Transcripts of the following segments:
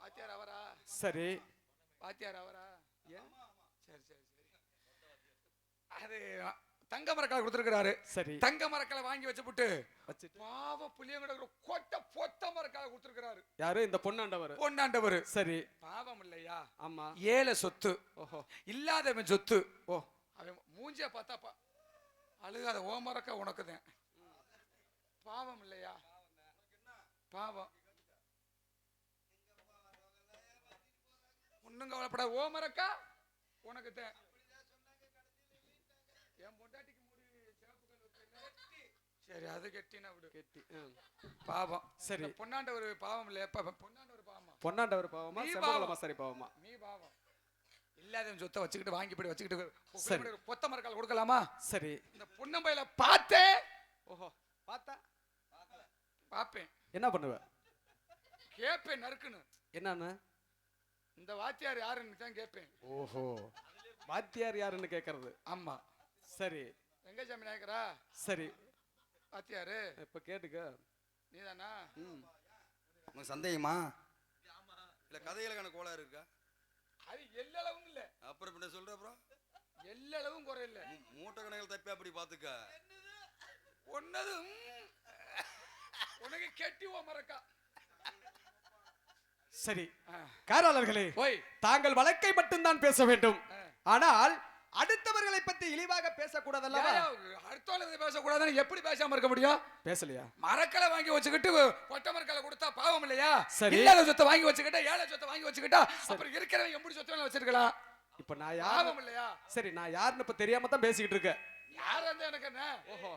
வாத்தியார் அவரா? சரி. வாத்தியார் அவரா? ஏன்? சரி சரி சரி. அது தங்க மரக்கால கொடுத்துருக்கிறாரு. சரி. தங்க மரக்கால வாங்கி வச்சுப்புட்டு வச்சுட்டு. பாவ புளியங்கட கொட்ட பொத்த மரக்கால கொடுத்துருக்கிறாரு. யாரு? இந்த பொண்ணாண்டவர் பொன்னாண்டவர். சரி. பாவம் இல்லையா? ஆமா. ஏழை சொத்து. ஓஹோ. இல்லாதவன் சொத்து. ஓ. அவன் மூஞ்சிய பார்த்தாப்பா அழுகாத ஓ மரக்க உனக்கு தான் பாவம் இல்லையா பாவம். ஒண்ணும் கவலைப்படாத ஓ மரக்கா உனக்கு தான் என் பொண்டாட்டிக்கு. சரி அது கெட்டினா விடு. கெட்டி. பாவம். சரி. பொன்னாண்ட ஒரு பாவம் இல்லையா? பா- பொன்னாண்ட ஒரு பாவமா? நீ செம்பகுளமா பாவம். சரி பாவமா? நீ பாவம். இல்லாதவன் சொத்தை வச்சுக்கிட்டு வாங்கி போய் வச்சுக்கிட்டு சரி. ஒரு பொத்த மரக்கால் கொடுக்கலாமா? சரி. இந்த பொன்னம்பையில பார்த்தேன் ஓஹோ பார்த்தா? பார்ப்பேன். என்ன பண்ணுவ? கேட்பேன் நறுக்குன்னு. என்னன்னு? இந்த வாத்தியார் யாருன்னு தான் கேட்பேன். ஓஹோ. வாத்தியார் யாருன்னு கேக்குறது ஆமா. சரி. வெங்கசாமி நாயக்கரா? சரி. வாத்தியாரு? இப்ப கேட்டுக்க. நீதானா? ம். உனக்கு சந்தேகமா? இல்ல கதையில கணக்கு கோளாறு இருக்கா? அது எல்லளவும் இல்ல. அப்புறம் பின்ன சொல்ற அப்புறம் எல்லளவும் குறை இல்ல மூ- மூட்டை கணக்கில் தப்பி அப்படி பாத்துக்க. ஒன்னது ம். உனக்கு கெட்டி ஓ மரக்கா. சரி. காராளர்களே தாங்கள் வழக்கை மட்டும்தான் பேச வேண்டும். ஆனால் அடுத்தவர்களை பத்தி இழிவாக பேசக்கூடாதல்லவா? அடுத்தவங்க பேசக்கூடாதுன்னு எப்படி பேசாம இருக்க முடியும்? பேசலையா? மரக்கலை வாங்கி வச்சுக்கிட்டு கொட்டை மரக்கலை கொடுத்தா பாவம் இல்லையா? சரி. இல்லாத சொத்தை வாங்கி வச்சுக்கிட்டா ஏழை சொத்தை வாங்கி வச்சுக்கிட்டா அப்புறம் இருக்கிறவங்க எப்படி சொத்தை வச்சிருக்கலாம் இப்ப நான் யார் பாவம் இல்லையா? சரி நான் யாருன்னு இப்ப தெரியாம தான் பேசிக்கிட்டு இருக்கேன். யார் வந்து எனக்கு என்ன? ஓஹோ.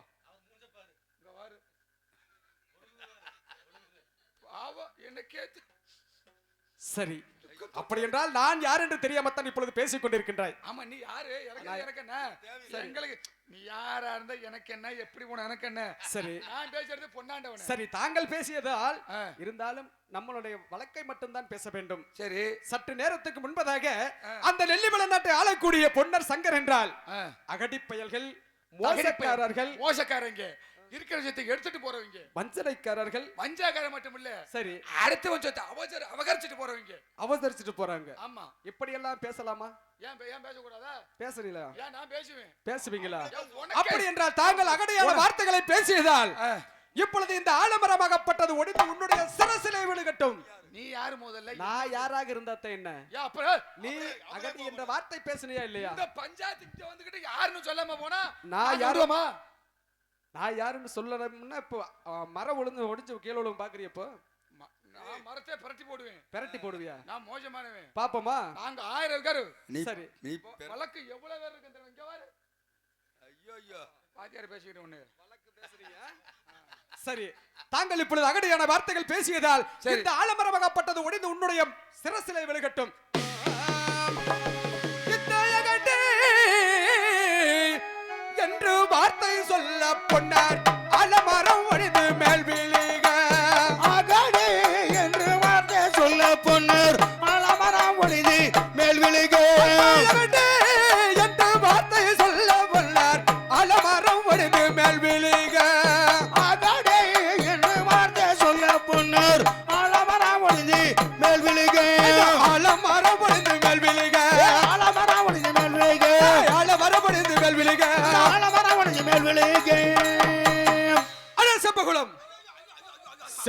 பாவம் என்ன கேத்து சரி. அப்படி என்றால் நான் யார் என்று தெரியாமத்தான் இப்பொழுது பேசிக் கொண்டிருக்கின்றாய். ஆமா நீ யாரு? எனக்கு என்ன, எனக்கு என்ன? எங்களுக்கு நீ யாரா இருந்தா எனக்கு என்ன? எப்படி போன எனக்கு என்ன? சரி. நான் பேசுறது பொன்னாண்டவன. சரி தாங்கள் பேசியதால். இருந்தாலும் நம்மளுடைய வழக்கை மட்டும்தான் பேச வேண்டும். சரி. சற்று நேரத்துக்கு முன்பதாக அந்த நெல்லிமலை நாட்டை ஆளக்கூடிய பொன்னர் சங்கர் என்றால். அகடிப்பயல்கள் மோசக்காரர்கள் மோசக்காரங்க. இருக்கிற சொத்தை எடுத்துட்டு போறவங்க. வஞ்சனைக்காரர்கள் வஞ்சாக்காரன் மட்டும் இல்ல சரி. அடுத்த சொத்தை அவசர அபகரிச்சுட்டு போறவங்க. அவதரிச்சுட்டு போறாங்க. ஆமா. இப்படி எல்லாம் பேசலாமா? ஏன் ஏன் பேசக்கூடாதா? பேசுறீங்களா? ஏன் நான் பேசுவேன்? பேசுவீங்களா? அப்படி என்றால் தாங்கள் அகடையான வார்த்தைகளை பேசியதால். இப்பொழுது இந்த ஆலமரமாகப்பட்டது ஒடிந்து உன்னுடைய சிரசிலே விழுகட்டும். நீ யாரு முதல்ல? நான் யாராக இருந்தாத்த என்ன? நீ அகதி என்ற வார்த்தை பேசுனியா இல்லையா? இந்த பஞ்சாயத்து வந்துகிட்டு யாருன்னு சொல்லாம போனா நான் நான் யாரு- சொல்லுவோமா? நான் யாருன்னு சொல்லணும்னா இப்போ மரம் ஒழுங்கு ஒடிஞ்சு கீழே விழுவும் பாக்குறியப்போ ம- நான் மரத்தை பிரட்டி போடுவேன். பெரட்டி போடுவியா? நான் மோசமானவன். பாப்போமா? நாங்க ஆயிரம் இருக்காரு நீ சரி. நீ வழக்கு எவ்வளவு பேர் இருக்கு? இங்க பாரு. ஐயோ ஐயோ. வாத்தியார் பேசிக்கிட்டு ஒண்ணு. சரி. தாங்கள் இப்பொழுது அகடியான வார்த்தைகள் பேசியதால் சரி. இந்த ஆலமரமாகப்பட்டது ஒடிந்து உன்னுடைய சிரசிலே விழுகட்டும். சொல்ல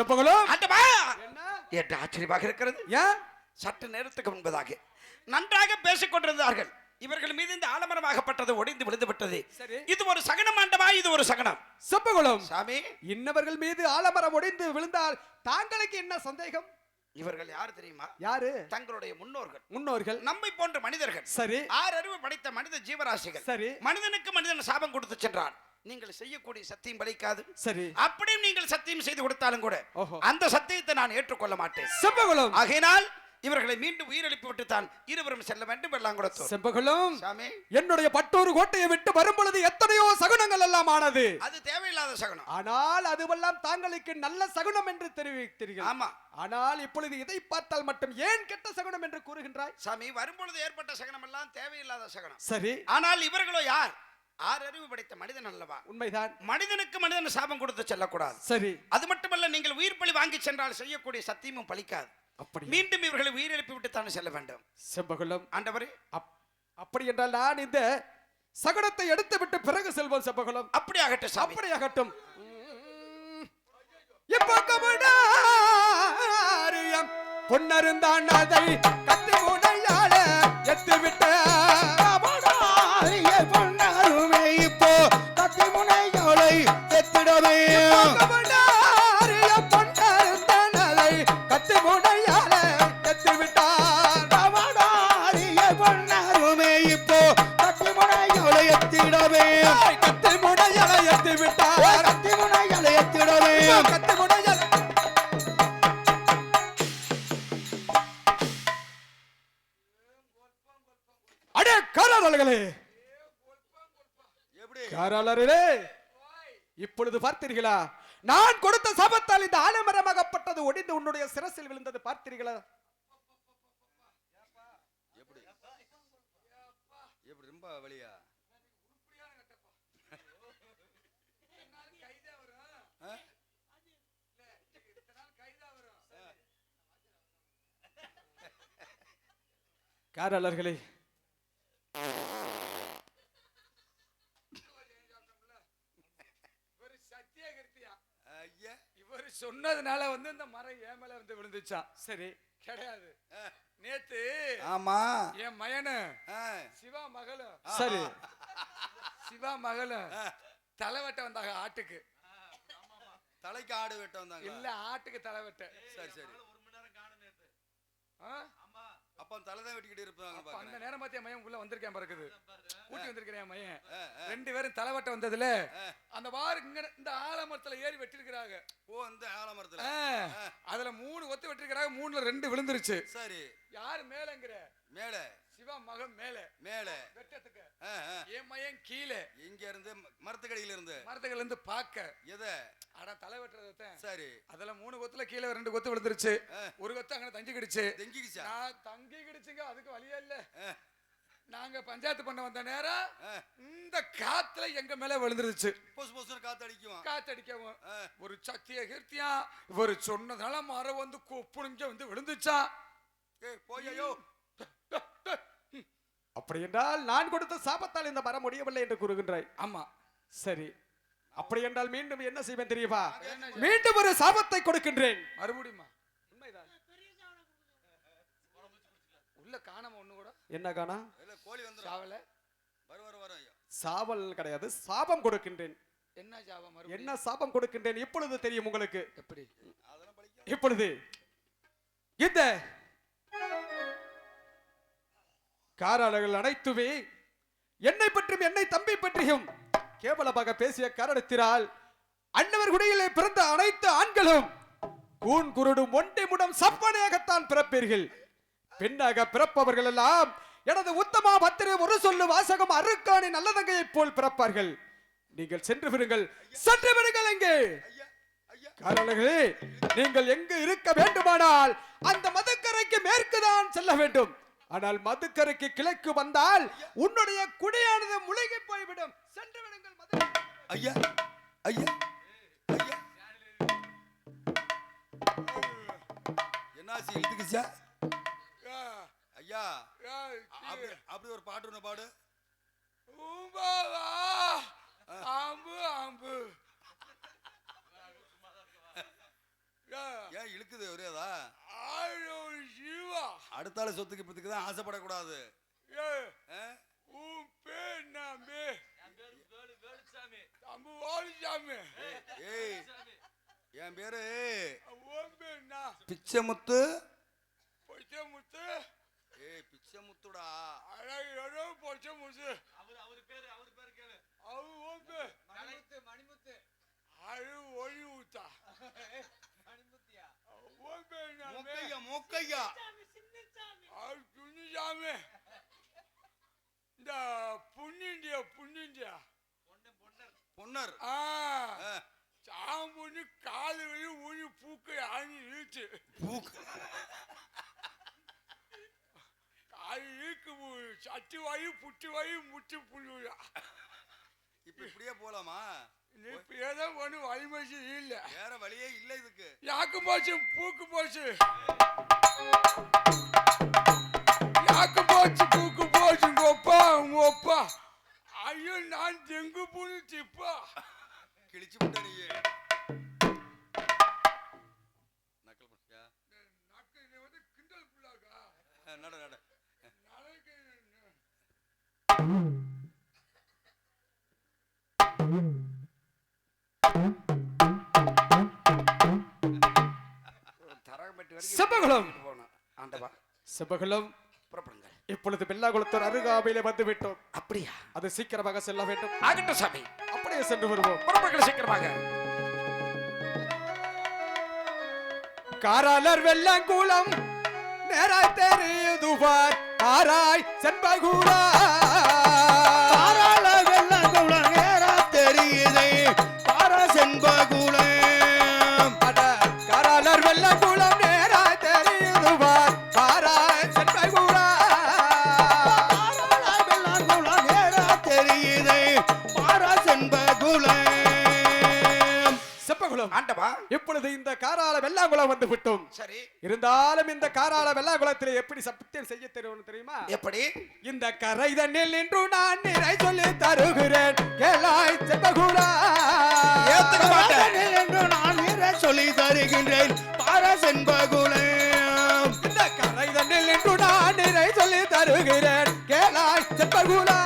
செப்பகுளம் என்ன? என்று ஆச்சரியமாக இருக்கிறது. ஏன்? சற்று நேரத்துக்கு முன்பதாக நன்றாக பேசிக் கொண்டிருந்தார்கள். இவர்கள் மீது இந்த ஆலமரமாகப்பட்டது ஒடிந்து விழுந்து விட்டது. சரி. இது ஒரு சகனம் ஆண்டவா இது ஒரு சகனம். செப்பகுளம் சாமி. இன்னவர்கள் மீது ஆலமரம் ஒடிந்து விழுந்தால் தாங்களுக்கு என்ன சந்தேகம்? இவர்கள் யார் தெரியுமா? யாரு? தங்களுடைய முன்னோர்கள். முன்னோர்கள். நம்மை போன்ற மனிதர்கள். சரி. ஆறு அறிவு படைத்த மனித ஜீவராசிகள். சரி. மனிதனுக்கு மனிதன் சாபம் கொடுத்து சென்றான். நீங்கள் செய்யக்கூடிய சத்தியம் பலிக்காது. சரி. அப்படியும் நீங்கள் சத்தியம் செய்து கொடுத்தாலும் கூட. அந்த சத்தியத்தை நான் ஏற்றுக்கொள்ள மாட்டேன். செப்பகுளம் ஆகையினால் இவர்களை மீண்டும் உயிரிழப்பு விட்டு தான் இருவரும் செல்ல வேண்டும் எல்லாம் கொடுத்தோம் செப்பகுளம் சாமி. என்னுடைய பட்டூர் கோட்டையை விட்டு வரும் பொழுது எத்தனையோ சகுனங்கள் எல்லாம் ஆனது. அது தேவையில்லாத சகனம். ஆனால் அதுவெல்லாம் தாங்களுக்கு நல்ல சகுனம் என்று தெரிவித்தீர்கள் ஆமா. ஆனால் இப்பொழுது இதை பார்த்தால் மட்டும் ஏன் கெட்ட சகுனம் என்று கூறுகின்றாய்? சாமி வரும்பொழுது ஏற்பட்ட சகனம் எல்லாம் தேவையில்லாத சகனம். சரி. ஆனால் இவர்களோ யார்? ஆறு அறிவு படைத்த மனிதன் அல்லவா? உண்மைதான். மனிதனுக்கு மனிதன் சாபம் கொடுத்து செல்லக்கூடாது. சரி. அது மட்டுமல்ல நீங்கள் உயிர் பலி வாங்கி சென்றால் செய்யக்கூடிய சத்தியமும் பலிக்காது. அப்படி மீண்டும் இவர்களை உயிரிழப்பி விட்டு தானே செல்ல வேண்டும். செம்பகுலம். ஆண்டவரே. அப்- அப்படி என்றால் நான் இந்த சகடத்தை எடுத்து விட்டு பிறகு செல்வோம் செம்பகுலம். அப்படி ஆகட்டும் அப்படியாகட்டும். இப்பக்கமடாரியம் பொன்னருந்தான் அதை கத்தி கத்தி கத்தி அடே இப்பொழுது பார்த்தீர்களா நான் கொடுத்த சபத்தால் இந்த ஆலமரமாகப்பட்டது ஒடிந்து உன்னுடைய சிரசில் விழுந்தது பார்த்தீர்களா எப்படி ரொம்ப வழியா காராளர்களே ஐயா இவர் சொன்னதுனால வந்து இந்த மரம் என் மேல வந்து விழுந்துச்சான் சரி. கிடையாது. நேத்து ஆமா. என் மயனு. சிவா மகளும் சரி. சிவா மகளும் தலைவட்ட வந்தாங்க ஆட்டுக்கு. தலைக்கு ஆடு வெட்ட வந்தாங்க இல்ல ஆட்டுக்கு தலைவட்ட சரி சரி. ஆ? அப்ப தலை தான் வெட்டிக்கிட்டு இருப்பாங்க அந்த நேரம் பார்த்து என் மயன் உள்ள வந்திருக்கேன் பிறகுது கூட்டி வந்திருக்கிறேன் ஆ. ரெண்டு பேரும் தலைவட்ட வந்ததுல. அந்த வாரு இங்க இந்த ஆலமரத்துல ஏறி வெட்டிருக்கிறாங்க. ஓ இந்த ஆலமரத்துல. அதுல மூணு ஒத்து வெட்டிருக்கிறாங்க மூணுல ரெண்டு விழுந்துருச்சு. சரி. யாரு மேலங்கிற? மேல. சிவா மகன் மேல. மேல. வெட்டத்துக்கு. என் மயன் கீழே. இங்க இருந்து மரத்துக்கடியில இருந்து மரத்துகள் இருந்து பாக்க எத? ஆனா தலை வெட்டுறத சரி. அதுல மூணு கொத்துல கீழே ரெண்டு கொத்து விழுந்துருச்சு. ஒரு கொத்து அங்க தங்கி கிடுச்சு தெங்கிக்கிச்சா நான் தங்கி கிடுச்சுங்க அதுக்கு வழியே இல்ல. நாங்க பஞ்சாயத்து பண்ண வந்த நேரம். இந்த காத்துல எங்க மேல விழுந்துருச்சு. பொசு பொசுன்னு காத்து அடிக்கும் காத்தடிக்கவும். ஒரு சக்திய கீர்த்தியா இவர் சொன்னதால மரம் வந்து கொப்புனுங்க வந்து விழுந்துச்சா? ஏய் போய்யோ அப்படி என்றால் நான் கொடுத்த சாபத்தால் இந்த மரம் முடியவில்லை என்று கூறுகின்றாய். ஆமா. சரி. அப்படி என்றால் மீண்டும் என்ன செய்வேன் தெரியுமா? மீண்டும் ஒரு சாபத்தை கொடுக்கின்றேன். மறுபடியுமா? உண்மைதான். உள்ள காணாம ஒண்ணு கூட? என்ன காணா? கோழி வந்துரும். சாவல? சாவல் கிடையாது சாபம் கொடுக்கின்றேன். என்ன ஜாபம் என்ன சாபம் கொடுக்கின்றேன்? இப்பொழுது தெரியும் உங்களுக்கு. எப்படி? இப்பொழுது. இந்த காராளர்கள் அனைத்துமே என்னை பற்றியும் என்னை தம்பி பற்றியும் கேவலமாக பேசிய காரணத்தினால் அன்னவர் குடியிலே பிறந்த அனைத்து ஆண்களும் கூன் குருடும் ஒன்றை முடம் சப்பனையாகத்தான் பிறப்பீர்கள். பெண்ணாக பிறப்பவர்கள் எல்லாம் எனது உத்தமா பத்திரை ஒரு சொல்லு வாசகம் அருக்காணி நல்லதங்கையைப் போல் பிறப்பார்கள். நீங்கள் சென்று விடுங்கள். சென்று விடுங்கள் எங்கே காரணங்களே நீங்கள் எங்கு இருக்க வேண்டுமானால் அந்த மதுக்கரைக்கு மேற்குதான் செல்ல வேண்டும். ஆனால் மதுக்கரைக்கு கிழக்கு வந்தால் உன்னுடைய குடியானது முழுகி போய்விடும். சென்று விடுங்கள் ஐயா ஐயா ஐயா. என்னாச்சு இழுத்துக்குச்சா? ஐயா அப்படி அப்படி ஒரு பாட்டு ஒன்று பாடு. அம்பு அம்பு ஏன் இழுக்குது ஒரேதா அடுத்தால சொத்துக்கு இப்பத்துக்கு தான் ஆசைப்படக்கூடாது? உன் பேர் நாமே. அம்பு வாலிசாமி ஏய் என் பேரு உன் பேர் நான் பிச்சைமுத்து. பொய்ச்ச முத்து ஏய் பிச்சைமுத்துடா. அழகு பொய்ச்ச முத்து அவரு உன் பேர் அழு ஒளி ஊத்தா உன் பேர்? நாமே மூக்கையா மூக்கையா புண்ணிசாமி இந்த புண்ணிண்டியா புண்ணிண்டியா பொன்னர். சாம்புன்னு காலு வழி ஊனி பூக்கு ஆணி இழுத்து. பூக்கு காலு இழுக்கு சட்டி வாயு புட்டு வாயு முட்டு புள்ளுயா இப்ப இப்படியே போலாமா? ஏதோ ஒண்ணு வழிமசி இல்ல. வேற வழியே இல்ல இதுக்கு. யாக்கு போச்சு பூக்கு போச்சு? யாக்கு போச்சு பூக்கு போச்சு உங்க அப்பா ஐயோ நான் தெங்கு புழு திப்பா கிழிச்சு விட்ட வந்து கிண்டல் புள்ளாக்கா நட நட நட ஆண்டவா செம்பகுளம் புறப்படுங்கள். இப்பொழுது பெல்லாகுளத்தூர் அருகாமையிலே வந்து விட்டோம் அப்படியா? அது சீக்கிரமாக செல்ல வேண்டும். ஆகட்டும் சாமி. அப்படியே சென்று வருவோம். புறப்படுங்கள் சீக்கிரமாக. காராளர் வெள்ளங்குளம் நேராய் தெரியுது பார் ஆராய் செண்பகுலா காராள வெள்ளாங்குளம் வந்து விட்டோம் சரி. இருந்தாலும் இந்த காராள வெள்ளாங்குளத்தில் எப்படி சத்தியம் செய்ய தெரியும் தெரியுமா? எப்படி? இந்த கரை தண்ணில் நின்று நான் நிறை சொல்லி தருகிறேன். கேளாய் தாரனில் என்று நான் நிற சொல்லி தருகின்றேன். தார செண்பகுளம் இந்த கரை தண்ணில் நின்று நான் நிறை சொல்லி தருகிறேன். கேளாய் செப்பகுலா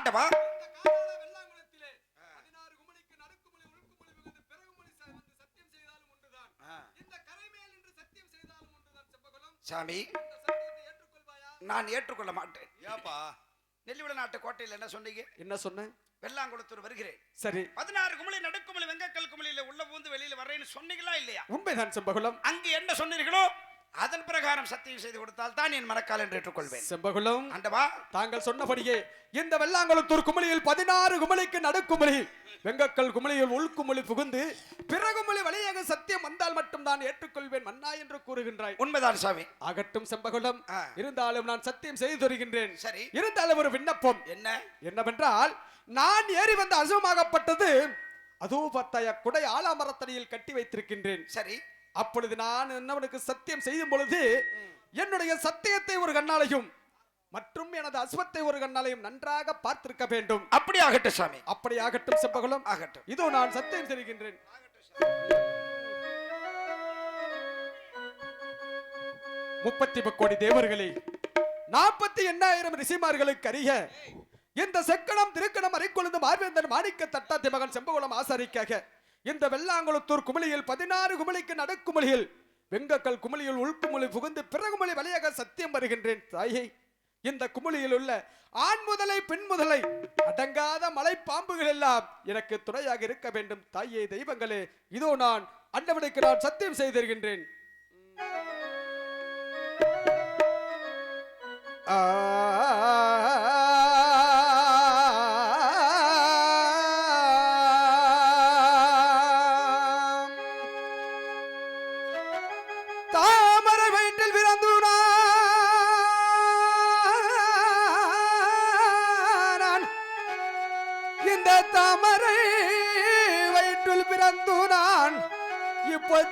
ஆண்டவா சாமி நான் ஏற்றுக்கொள்ள மாட்டேன். ஏப்பா? நெல்லிவிட நாட்டு கோட்டையில் என்ன சொன்னீங்க? என்ன சொன்னேன் வெள்ளாங்குளத்தூர் வருகிறேன். சரி. பதினாறு குமளி நடுக்குமளி வெங்கக்கல் குமளியில உள்ள பூந்து வெளியில வர்றேன்னு சொன்னீங்களா இல்லையா? உண்மைதான் செம்பகுலம் அங்கு என்ன சொன்னீர்களோ? அதன் பிரகாரம் சத்தியம் செய்து கொடுத்தால் தான் என் மனக்கால் என்று ஏற்றுக்கொள்வேன். செம்பகுலம் ஆண்டவா தாங்கள் சொன்னபடியே இந்த வெள்ளாங்குளத்தூர் குமளியில் பதினாறு குமளிக்கு நடுக்குமளி வெங்கக்கல் குமளியில் உள்குமளி புகுந்து பிறகுமளி வழியாக சத்தியம் வந்தால் மட்டும் தான் ஏற்றுக்கொள்வேன் மன்னா என்று கூறுகின்றாய். உண்மைதான் சாமி. ஆகட்டும் செம்பகுலம். இருந்தாலும் நான் சத்தியம் செய்து தருகின்றேன். சரி. இருந்தாலும் ஒரு விண்ணப்பம். என்ன? என்னவென்றால் நான் ஏறி வந்த அசுவமாகப்பட்டது அதோ பார்த்தாய குடை ஆலாமரத்தடியில் கட்டி வைத்திருக்கின்றேன். சரி. அப்பொழுது நான் என்னவனுக்கு சத்தியம் செய்யும் பொழுது என்னுடைய சத்தியத்தை ஒரு கண்ணாலையும் மற்றும் எனது அஸ்வத்தை ஒரு கண்ணாலையும் நன்றாக பார்த்திருக்க வேண்டும். அப்படி ஆகட்டும் சாமி. அப்படி ஆகட்டும் செம்பகுலம் ஆகட்டும். இதோ நான் சத்தியம் செய்கின்றேன். முப்பத்தி கோடி தேவர்களே நாற்பத்தி எண்ணாயிரம் ரிஷிமார்களுக்கு அறிய இந்த செக்கணம் திருக்கணம் அரைக்கொழுந்து மார்வேந்தன் மாணிக்க தட்டாத்தி மகன் செம்பகுளம் ஆசாரிக்காக இந்த வெள்ளாங்குளத்தூர் குமிழியில் பதினாறு குமிழிக்கு நடுக்குமிழியில் வெங்கக்கல் குமிழியில் உள்குமிழி புகுந்து பிறகுமொழி வழியாக சத்தியம் வருகின்றேன் தாயை. இந்த குமிழியில் உள்ள ஆண் முதலை பெண் முதலை அடங்காத மலை பாம்புகள் எல்லாம் எனக்கு துணையாக இருக்க வேண்டும் தாயே தெய்வங்களே. இதோ நான் அண்டவனுக்கு நான் சத்தியம் செய்திருக்கின்றேன். ஆ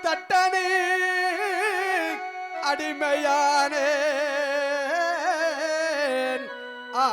தட்டனே அடிமையானே ஆ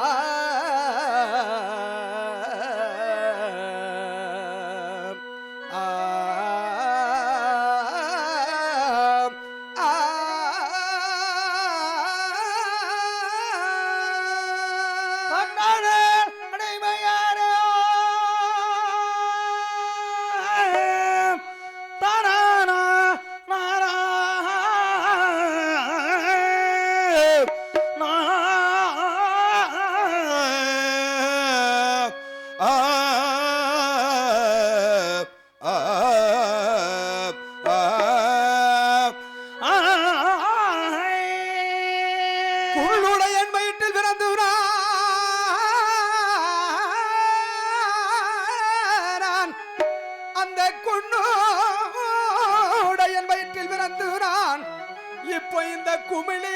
இந்த குமிழி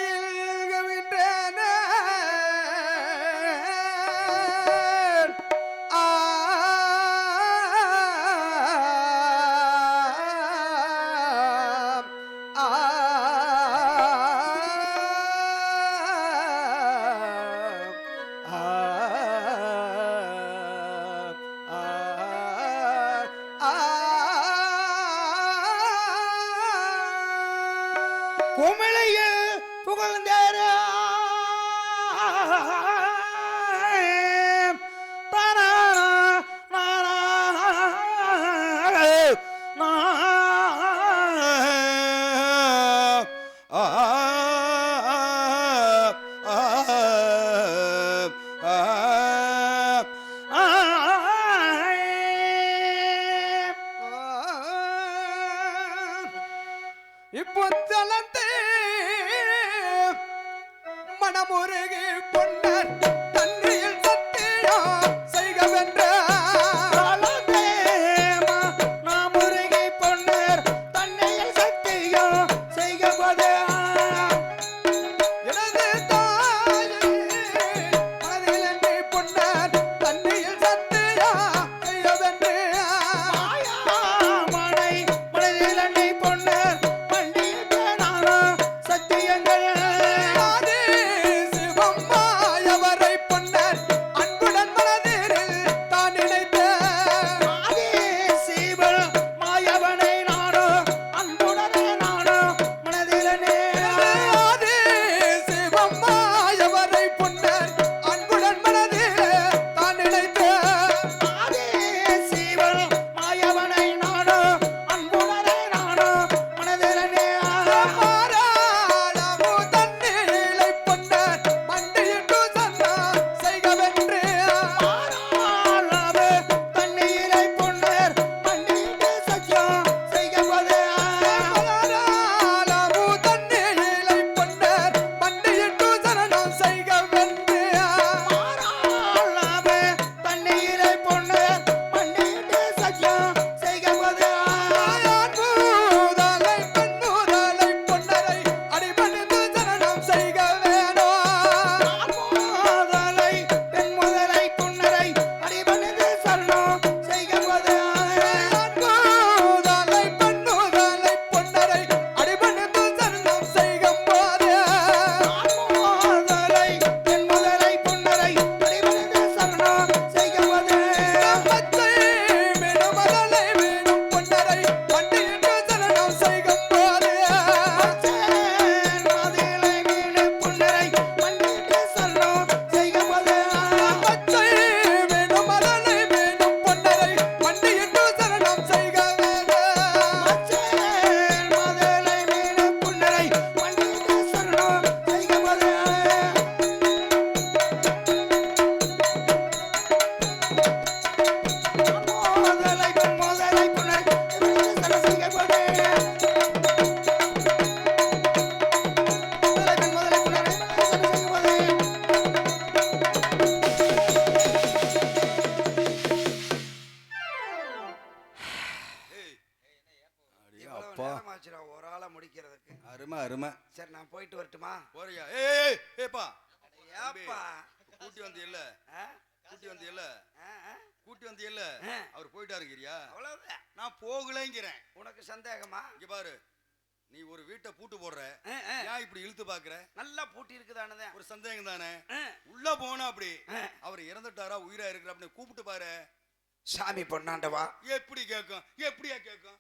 சாமி பொண்ணாண்டவா எப்படி கேட்கும் எப்படியா கேட்கும்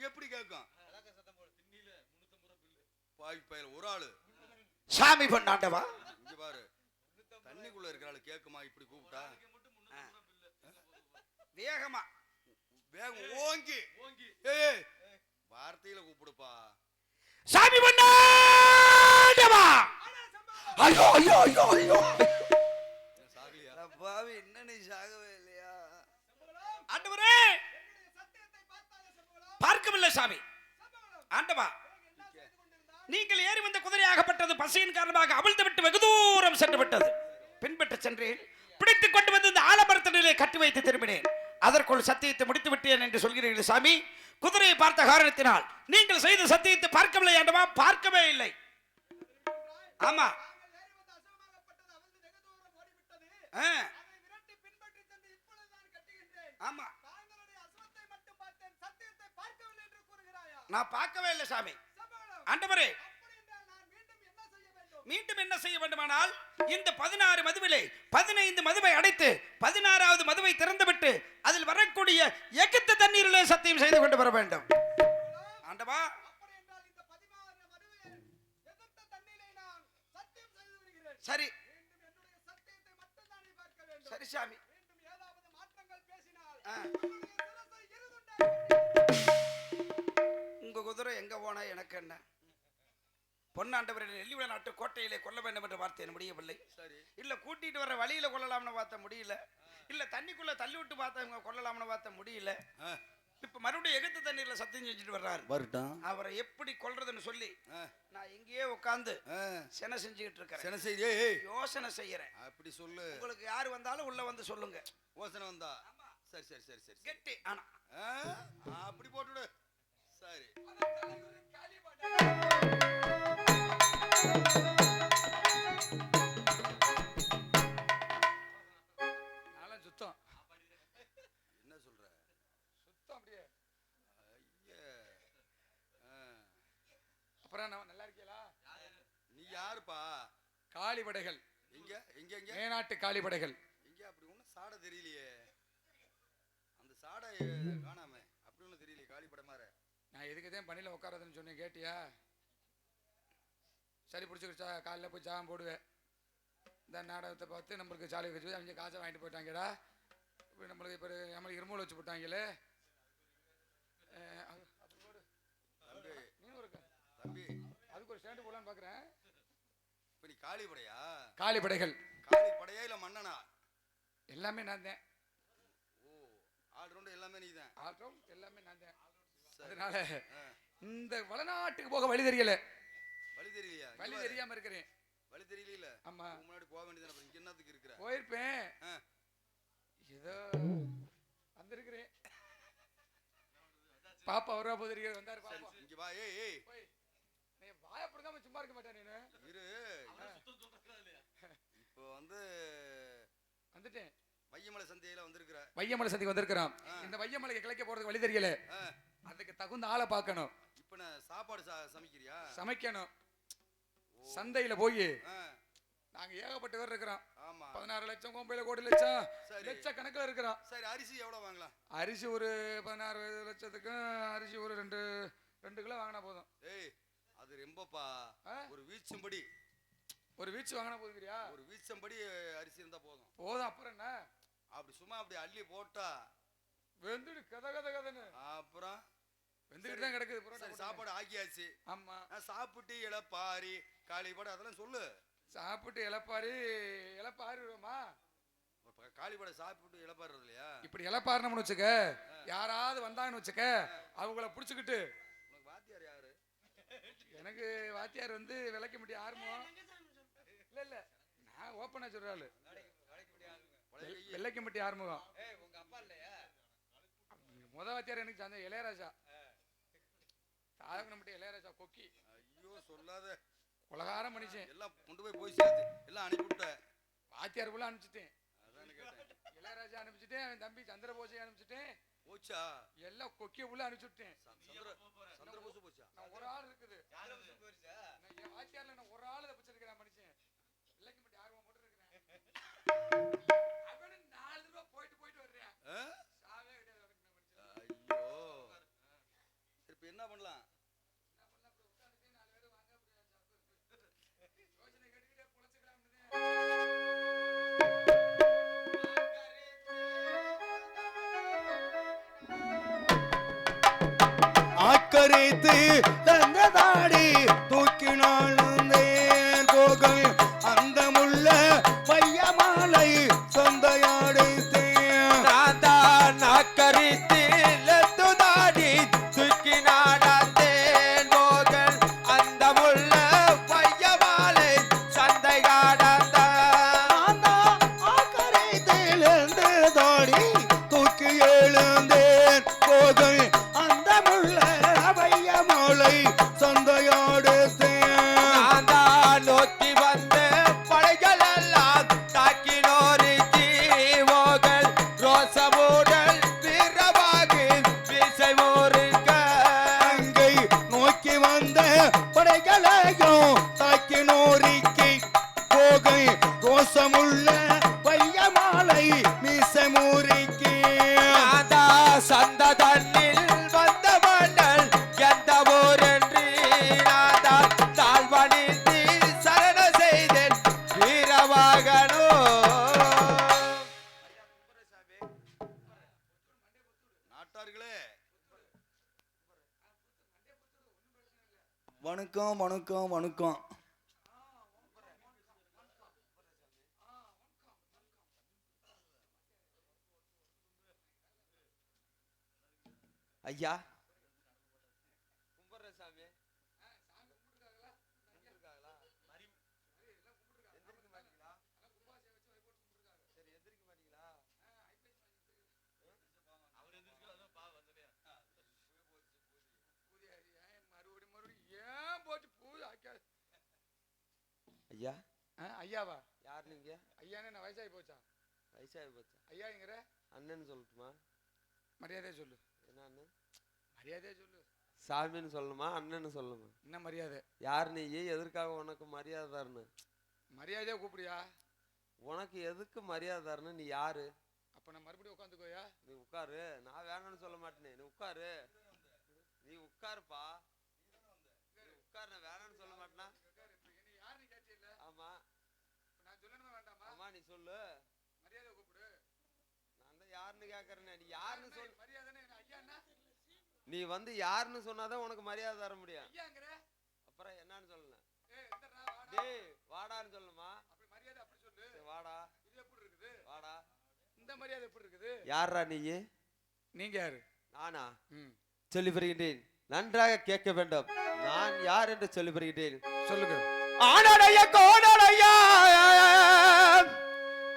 எப்படி கேட்கும் பாய் ஒரு ஆளு. சாமி பொண்ணாண்டவா இங்க பாரு. தண்ணிக்குள்ள இருக்கிற ஆளு கேட்குமா இப்படி கூப்பிட்டா? வேகமா. வேகம் ஓங்கி. ஓங்கி ஏய். வார்த்தையில கூப்பிடுப்பா. சாமி பொண்ணாண்டவா ஐயோ ஐயோ ஐயோ ஐயோ. சாகலையா? பாவி என்ன நீ சாகவே ஆண்டவரே! பார்க்கவில்லை சாமி. ஆண்டவா நீங்கள் ஏறி வந்த குதிரையாகப்பட்டது பசியின் காரணமாக அவிழ்ந்து விட்டு வெகு தூரம் சென்று விட்டது. பின்பற்ற சென்றேன். பிடித்து கொண்டு வந்து இந்த ஆலமரத்தினிலே கட்டி வைத்து திரும்பினேன். அதற்குள் சத்தியத்தை முடித்து விட்டேன் என்று சொல்கிறீர்கள் சாமி. குதிரையை பார்த்த காரணத்தினால் நீங்கள் செய்த சத்தியத்தை பார்க்கவில்லை ஆண்டவா பார்க்கவே இல்லை. ஆமா. ஆ. நான் பார்க்கவே இல்லை சாமி. ஆண்டவரே. மீண்டும் என்ன செய்ய வேண்டுமானால் இந்த பதினாறு மதுவிலே பதினைந்து மதுவை அடைத்து பதினாறாவது மதுவை திறந்துவிட்டு அதில் வரக்கூடிய எகத்த தண்ணீரிலே சத்தியம் செய்து கொண்டு வர வேண்டும். ஆண்டவா. சரி. சரி சாமி. குதிரை எங்கே போனால் எனக்கு என்ன? பொன்னாண்டவர் நெல்லிவிட நாட்டு கோட்டையிலே கொல்ல வேண்டும் என்று பார்த்தேன். முடியவில்லை. இல்லை கூட்டிட்டு வர வழியில கொள்ளலாம்னு பார்த்த முடியல. இல்லை தண்ணிக்குள்ளே தள்ளி விட்டு பார்த்தவங்க கொள்ளலாம்னு பார்த்த முடியல. இப்போ மறுபடியும் எகுத்து தண்ணீரில் சத்தியம் செஞ்சுட்டு வர்றாரு. வரட்டும். அவரை எப்படி கொல்றதுன்னு சொல்லி நான் இங்கேயே உட்காந்து சென செஞ்சுக்கிட்டு இருக்கேன் சென செய்ய யோசனை செய்யறேன். அப்படி சொல்லு. உங்களுக்கு யார் வந்தாலும் உள்ள வந்து சொல்லுங்க. யோசனை வந்தா? சரி சரி சரி சரி கெட்டி ஆனா. அப்படி போட்டுடு சரி நல்லா சுத்தம் என்ன சொல்ற சுத்தம் அப்படியே அப்புறம் நான் நல்லா இருக்கீங்களா நீ யாருப்பா காளிபடைகள் எங்க எங்க எங்க மேநாட்டு காளிபடைகள் எங்க அப்படி ஒண்ணும் சாடை தெரியலையே. அந்த சாடை காணாம அப்படி ஒண்ணும் தெரியலையே காளிப்பட மாற நான் எதுக்கு தான் பணியில் உட்காரதுன்னு சொன்னேன் கேட்டியா? சரி பிடிச்சிக்கிச்சா காலைல போய் ஜாம் போடுவேன். இந்த நாடகத்தை பார்த்து நம்மளுக்கு ஜாலி வச்சு அவங்க காசை வாங்கிட்டு போயிட்டாங்கடா. இப்போ நம்மளுக்கு இப்போ நம்மளுக்கு இருமல் வச்சு போட்டாங்களே. தம்பி. அதுக்கு ஒரு ஸ்டாண்டு போடலான்னு பார்க்குறேன் இப்ப நீ காளிப்படையா காளிபடைகள் காளிப்படையா இல்ல மன்னனா? எல்லாமே நான் தான். ஓ ஆல் ரவுண்டு எல்லாமே நீதான் ஆல்ரவுண்ட் எல்லாமே நான் தான். அதனால இந்த வளநாட்டுக்கு போக வழி தெரியல. வழி தெரியலையா? வழி. தெரியாம இருக்கிறேன். வழி தெரியல ஆமா. முன்னாடி போக அப்புறம் இங்க என்னத்துக்கு இருக்கிற? போயிருப்பேன். ஏதோ வந்திருக்கிறேன். பாப்பா வருவா போது இருக்கிற வந்தாரு பாப்பா. இங்க வா. ஏய் ஏய். வாய பிடுங்காம சும்மா இருக்க மாட்டேன் இரு. இப்போ வந்து வந்துட்டேன். வையமலை சந்தையில வந்திருக்கிற. வையமலை சந்திக்கு வந்திருக்கிறோம் ஆ. இந்த வையமலைக்கு கிளைக்க போறதுக்கு வழி தெரியல. அதுக்கு தகுந்த ஆளை பார்க்கணும். இப்ப நான் சாப்பாடு சமைக்கிறியா? சமைக்கணும். சந்தையில போய் நாங்க ஏகப்பட்ட பேர் இருக்கிறோம். ஆமா. பதினாறு லட்சம் கோம்பையில கோடி லட்சம். லட்ச கணக்குல இருக்கிறோம். சரி அரிசி எவ்வளவு வாங்கலாம்? அரிசி ஒரு பதினாறு லட்சத்துக்கும் அரிசி ஒரு ரெண்டு ரெண்டு கிலோ வாங்கினா போதும். ஏய் அது ரொம்பப்பா? ஒரு வீச்சம்படி. ஒரு வீச்சு வாங்கினா போதுங்கிறியா? ஒரு வீச்சம்படி அரிசி இருந்தா போதும். போதும் அப்புறம் என்ன? அப்படி சும்மா அப்படி அள்ளி போட்டா வெந்துடு கத கத கதன்னு. அப்புறம் வெந்துட்டு தான் கிடக்குது புரோட்டா. சாப்பாடு ஆக்கியாச்சு. ஆமா. நான் சாப்பிட்டு இளப்பாரி காளிப்பாடு அதெல்லாம் சொல்லு. சாப்பிட்டு இளப்பாரி விடுவோமா இப்ப காளிப்பாடை சாப்பிட்டு இளப்பாடுறது இல்லையா? இப்படி இளப்பாரினோம்னு வச்சுக்க யாராவது வந்தாங்கன்னு வச்சுக்க அவங்கள புடிச்சுக்கிட்டு. உனக்கு வாத்தியார் யாரு? எனக்கு வாத்தியார் வந்து விளக்க முடியும் ஆர்வம் இல்ல இல்ல. நான் ஓப்பனா சொல்றாள் பழைய கையை. வெள்ளைக்க மட்டி ஆறுமுகம் முத வாத்தியார் எனக்கு சந்த இளையராஜா. சாதகன மட்டி இளையராஜா கொக்கி. ஐயோ சொல்லாத. உலகார மனுஷன். எல்லாம் கொண்டு போய் போய் சேர்த்து எல்லாம் அனுப்பிவிட்ட வாத்தியார் போல அனுப்பிச்சிட்டேன். இளையராஜா அனுப்பிச்சிட்டேன் அவன் தம்பி சந்திரபோசை அனுப்பிச்சிட்டேன். போச்சா? எல்லாம் கொக்கிய உள்ள அனுப்பிச்சு விட்டேன். சந்திர சந்திரபோசு போச்சா? நான் ஒரு ஆள் இருக்குது. என் வாத்தியார்ல நான் ஒரு ஆள் தப்பிச்சிருக்கிறேன் மனுஷன். விலைக்கு மட்டும் ஆர்வம் போட்டு இருக்கிறேன். ஆக்கரைத்து தந்ததாடி தூக்கினாலும் போகும் போகை ரோசமுள்ள பையமாலை ஐயா. ஆ, ஐயாவா? யார் நீங்க? ஐயானே நான் வயசாகி போச்சா? வயசாகி போச்சா? ஐயாங்கிற அண்ணன்னு சொல்லட்டுமா? மரியாதையா சொல்லு. என்ன அண்ணன்? மரியாதையா சொல்லு. சாமின்னு சொல்லணுமா அண்ணன்னு சொல்லணுமா என்ன மரியாதை? யார் நீ எதற்காக உனக்கு மரியாதை தரணும் மரியாதையா கூப்பிடியா உனக்கு எதுக்கு மரியாதை தரணும் நீ யாரு? அப்ப நான் மறுபடியும் உட்காந்துக்கோயா நீ உட்காரு நான் வேணும்னு சொல்ல மாட்டேனே. நீ உட்காரு நீ உட்காருப்பா நீ உட்காரு நான் வேணாம்னு சொல்ல மாட்டேனா? யாருன்னு கேட்டியல்ல ஆமா. நான் சொல்லணுமா வேண்டாமா ஆமா நீ சொல்லு. மரியாதை கூப்பிடு. நான் தான் யாருன்னு கேக்குறேனே. நீ யாருன்னு சொல் மரியாதைன்னு என்ன ஐயான்னா நீ வந்து யாருன்னு சொன்னாதான் உனக்கு மரியாதை தர முடியும். அப்புறம் என்னன்னு வாடா. டேய் வாடான்னு சொல்லணுமா? அப்படி மரியாதை அப்படி சொல்லு. சரி, வாடா. வாடா. இந்த மரியாதை எப்படி இருக்குது? யாரா நீ? நீங்க யாரு? நானா? சொல்லி வருகின்றேன் நன்றாக கேட்க வேண்டும். நான் யார் என்று சொல்லி வருகின்றேன் சொல்லுங்க. ஆனடைய கோணடையா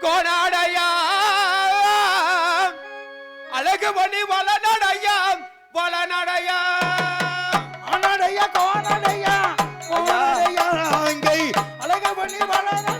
கோணடையா அழகு மணி வளநடையா பலனடைய அனடைய கோனடைய அழக பண்ணி வளர